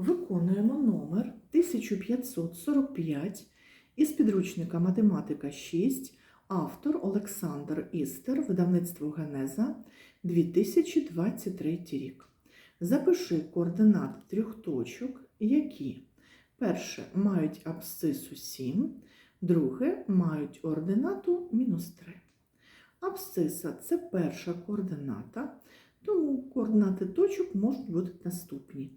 Виконуємо номер 1545 із підручника Математика 6, автор Олександр Істер, видавництво Генеза 2023 рік. Запиши координати трьох точок, які перше мають абсцису 7, друге мають ординату мінус 3. Абсциса це перша координата, тому координати точок можуть бути наступні.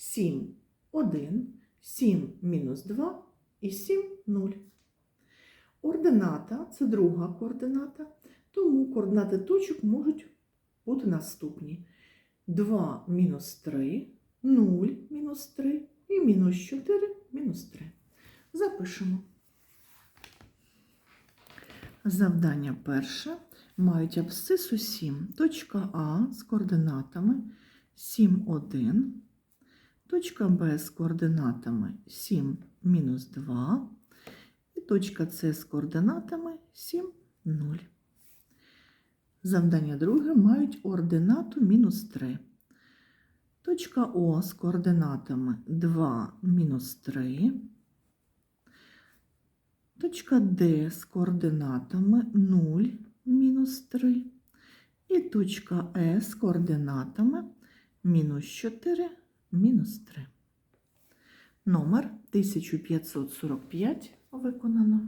7, 1, 7 мінус 2 і 7 0. Ордината це друга координата, тому координати точок можуть бути наступні. 2 мінус 3, 0 мінус 3 і мінус 4 мінус 3. Запишемо. Завдання перше. Мають абсцису 7. Точка А з координатами 7, 1. Точка Б з координатами 7, мінус 2. І точка С з координатами 7, 0. Завдання друге мають ординату мінус 3. Точка О з координатами 2, мінус 3. Точка Д з координатами 0, мінус 3. І точка Е з координатами мінус 4, мінус 3. Номер 1545 виконано.